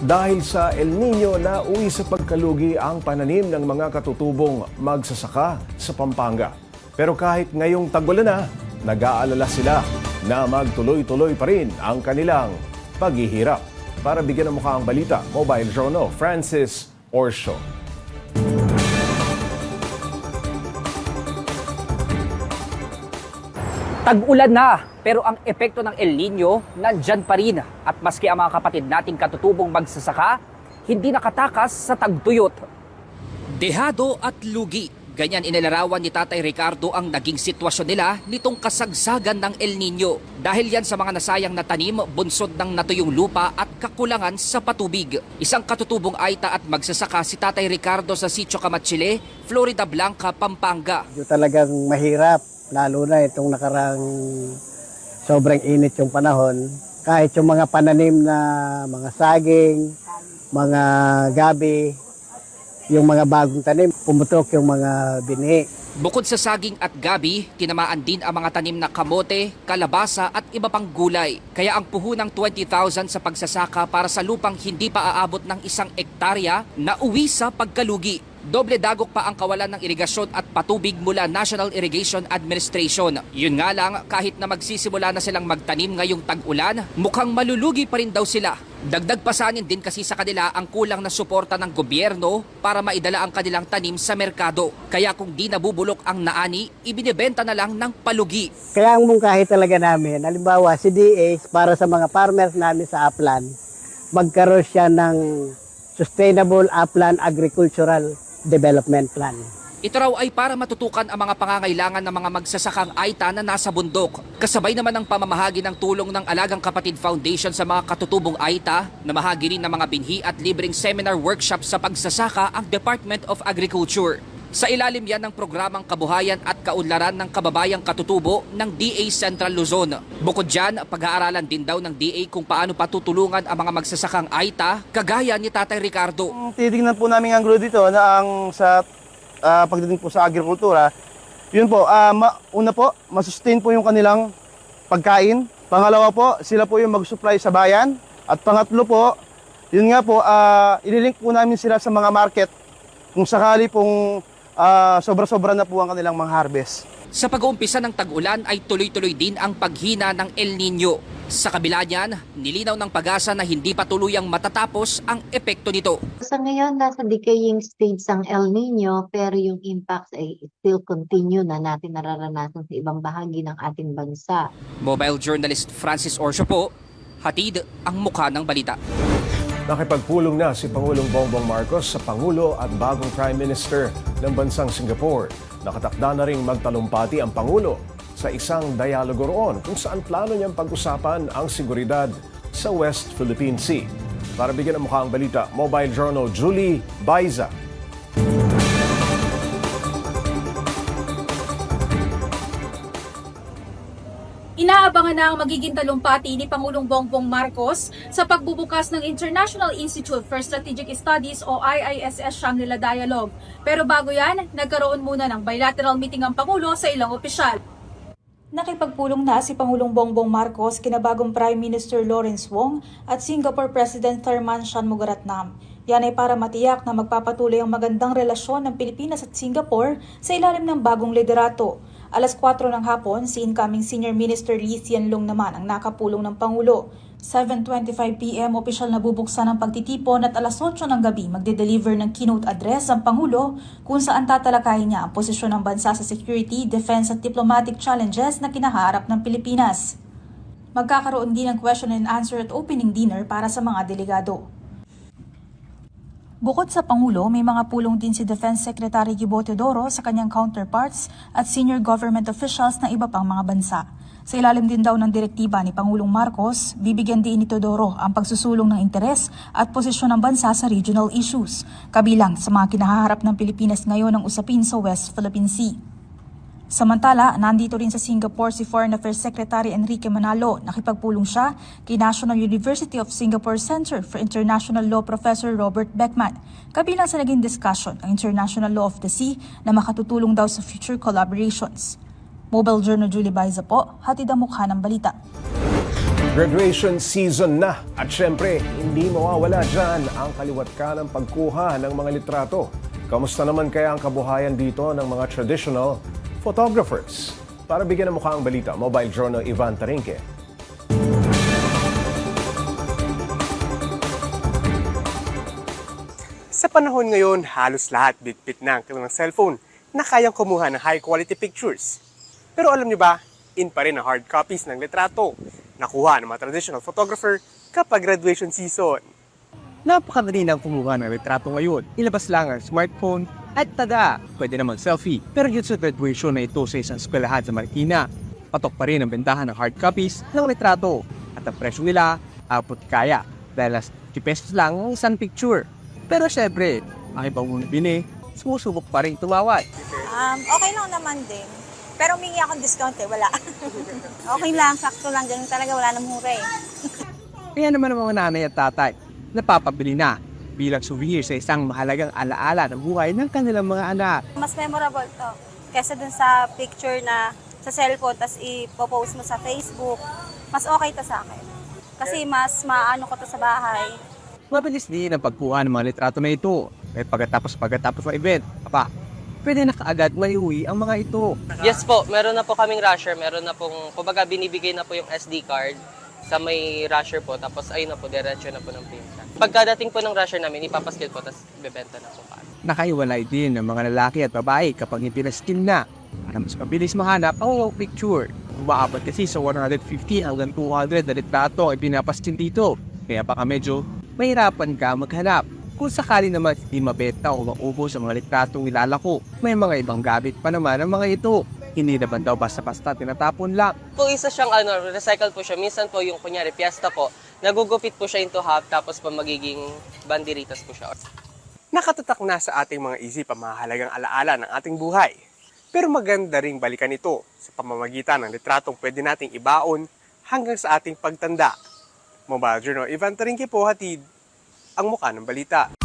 Dahil sa El Nino na uwi sa pagkalugi ang pananim ng mga katutubong magsasaka sa Pampanga. Pero kahit ngayong tagulan na, nag-aalala sila na magtuloy-tuloy pa rin ang kanilang paghihirap. Para bigyan ng mukha ang balita, Mobile Journal, Francis Orsho. Tag-ulan na, pero ang epekto ng El Nino nandyan pa rin. At maski ang mga kapatid nating katutubong magsasaka, hindi nakatakas sa tagtuyot. Dehado at lugi. Ganyan inilarawan ni Tatay Ricardo ang naging sitwasyon nila nitong kasagsagan ng El Nino. Dahil yan sa mga nasayang na tanim, bunsod ng natuyong lupa at kakulangan sa patubig. Isang katutubong aita at magsasaka si Tatay Ricardo sa Sitio Camachile, Florida Blanca, Pampanga. Medyo talagang mahirap, lalo na itong nakarang sobrang init yung panahon. Kahit yung mga pananim na mga saging, mga gabi, yung mga bagong tanim, pumutok yung mga bini. Bukod sa saging at gabi, tinamaan din ang mga tanim na kamote, kalabasa at iba pang gulay. Kaya ang puhunang 20,000 sa pagsasaka para sa lupang hindi pa aabot ng isang ektarya na uwi sa pagkalugi. Doble dagok pa ang kawalan ng irigasyon at patubig mula National Irrigation Administration. Yun nga lang, kahit na magsisimula na silang magtanim ngayong tag-ulan, mukhang malulugi pa rin daw sila. Dagdag pasanin din kasi sa kanila ang kulang na suporta ng gobyerno para maidala ang kanilang tanim sa merkado. Kaya kung di nabubulok ang naani, ibinebenta na lang ng palugi. Kaya ang mungkahi talaga namin, halimbawa si DA para sa mga farmers namin sa Upland, magkaroon siya ng Sustainable Upland Agricultural Development Plan. Ito raw ay para matutukan ang mga pangangailangan ng mga magsasakang aita na nasa bundok. Kasabay naman ang pamamahagi ng tulong ng Alagang Kapatid Foundation sa mga katutubong aita, na mahagi rin ng mga binhi at libreng seminar workshop sa pagsasaka ang Department of Agriculture. Sa ilalim yan ng programang kabuhayan at kaunlaran ng kababayang katutubo ng DA Central Luzon. Bukod dyan, pag-aaralan din daw ng DA kung paano patutulungan ang mga magsasakang aita, kagaya ni Tatay Ricardo. Titignan po namin ang dito na ang sa ah, pagdating po sa agrikultura, yun po, ah, ma- una po, masustain po yung kanilang pagkain. Pangalawa po, sila po yung mag-supply sa bayan. At pangatlo po, yun nga po, ah, ililink po namin sila sa mga market kung sakali pong ah, sobra-sobra na po ang kanilang mga harvest. Sa pag-uumpisa ng tag-ulan ay tuloy-tuloy din ang paghina ng El Nino. Sa kabila niyan, nilinaw ng pag-asa na hindi pa tuluyang matatapos ang epekto nito. Sa ngayon, nasa decaying stage ang El Nino, pero yung impacts ay still continue na natin nararanasan sa ibang bahagi ng ating bansa. Mobile journalist Francis Orsio po, hatid ang mukha ng balita. Nakipagpulong na si Pangulong Bongbong Marcos sa Pangulo at bagong Prime Minister ng bansang Singapore. Nakatakda na ring magtalumpati ang Pangulo sa isang dialogo roon kung saan plano niyang pag-usapan ang seguridad sa West Philippine Sea. Para bigyan ng mukha ang balita, Mobile Journal Julie Baiza. Inaabangan na ang magiging talumpati ni Pangulong Bongbong Marcos sa pagbubukas ng International Institute for Strategic Studies o IISS Shangri-La Dialogue. Pero bago yan, nagkaroon muna ng bilateral meeting ang Pangulo sa ilang opisyal. Nakipagpulong na si Pangulong Bongbong Marcos kina bagong Prime Minister Lawrence Wong at Singapore President Tharman Shanmugaratnam. Yan ay para matiyak na magpapatuloy ang magandang relasyon ng Pilipinas at Singapore sa ilalim ng bagong liderato. Alas 4 ng hapon, si incoming Senior Minister Lee Hsien Loong naman ang nakapulong ng Pangulo. 7.25pm, opisyal na bubuksan ang pagtitipon at alas 8 ng gabi magde-deliver ng keynote address ang Pangulo kung saan tatalakayin niya ang posisyon ng bansa sa security, defense at diplomatic challenges na kinaharap ng Pilipinas. Magkakaroon din ng question and answer at opening dinner para sa mga delegado. Bukod sa Pangulo, may mga pulong din si Defense Secretary Gibo Teodoro sa kanyang counterparts at senior government officials ng iba pang mga bansa. Sa ilalim din daw ng direktiba ni Pangulong Marcos, bibigyan din ni Teodoro ang pagsusulong ng interes at posisyon ng bansa sa regional issues, kabilang sa mga kinahaharap ng Pilipinas ngayon ng usapin sa West Philippine Sea. Samantala, nandito rin sa Singapore si Foreign Affairs Secretary Enrique Manalo. Nakipagpulong siya kay National University of Singapore Center for International Law Professor Robert Beckman. Kabilang sa naging discussion ang International Law of the Sea na makatutulong daw sa future collaborations. Mobile Journal Julie Baiza po, hatid ang mukha ng balita. Graduation season na at syempre hindi mawawala dyan ang kaliwat ka ng pagkuha ng mga litrato. Kamusta naman kaya ang kabuhayan dito ng mga traditional photographers? Para bigyan ng mukha ang balita, Mobile Journal Ivan Tarinque. Sa panahon ngayon, halos lahat bitbit na ang kanilang cellphone na kayang kumuha ng high quality pictures. Pero alam niyo ba, in pa rin ang hard copies ng litrato nakuha ng mga traditional photographer kapag graduation season. Napakadali nang kumuha ng retrato ngayon. Ilabas lang ang smartphone at tada, pwede naman selfie. Pero yun sa graduation na ito sa isang eskwelahan sa Marikina, patok pa rin ang bentahan ng hard copies ng retrato. At ang presyo nila, apot kaya. Dahil 50 pesos lang ang isang picture. Pero syempre, ang ibang bini, sumusubok pa rin tumawad. Um, okay lang naman din. Pero humingi akong discount eh, wala. okay lang, sakto lang. Ganun talaga, wala namang mura eh. Kaya naman ang mga nanay at tatay, napapabili na bilang souvenir sa isang mahalagang alaala ng buhay ng kanilang mga anak. Mas memorable to. Kesa dun sa picture na sa cellphone, tapos ipopost mo sa Facebook. Mas okay to sa akin. Kasi mas maano ko to sa bahay. Mabilis din ang pagkuha ng mga litrato na ito. At pagkatapos pagkatapos ng event, apa, pwede na kaagad maiuwi ang mga ito. Yes po, meron na po kaming rusher, meron na pong, kumbaga binibigay na po yung SD card sa may rusher po, tapos ayun na po, diretso na po ng pinta. Pagkadating po ng rusher namin, ipapaskill po, tapos bebenta na po pa. Nakaiwalay din ng mga lalaki at babae kapag hindi na para mas mabilis mahanap ang mga picture. Umaabot kasi sa 150 hanggang 200 na litrato ay pinapaskin dito. Kaya baka medyo mahirapan ka maghanap. Kung sakali naman hindi mabenta o maubos ang mga litratong nilalako, may mga ibang gamit pa naman ang mga ito. Hindi naman daw basta-basta tinatapon lang. Kung isa siyang ano, recycle po siya, minsan po yung kunyari fiesta po, nagugupit po siya into half, tapos po magiging banderitas po siya. Nakatatak na sa ating mga isip ang mahalagang alaala ng ating buhay. Pero maganda ring balikan ito sa pamamagitan ng litratong pwede nating ibaon hanggang sa ating pagtanda. Mobile Journal, Ivan Tarinque po hatid ang mukha ng balita.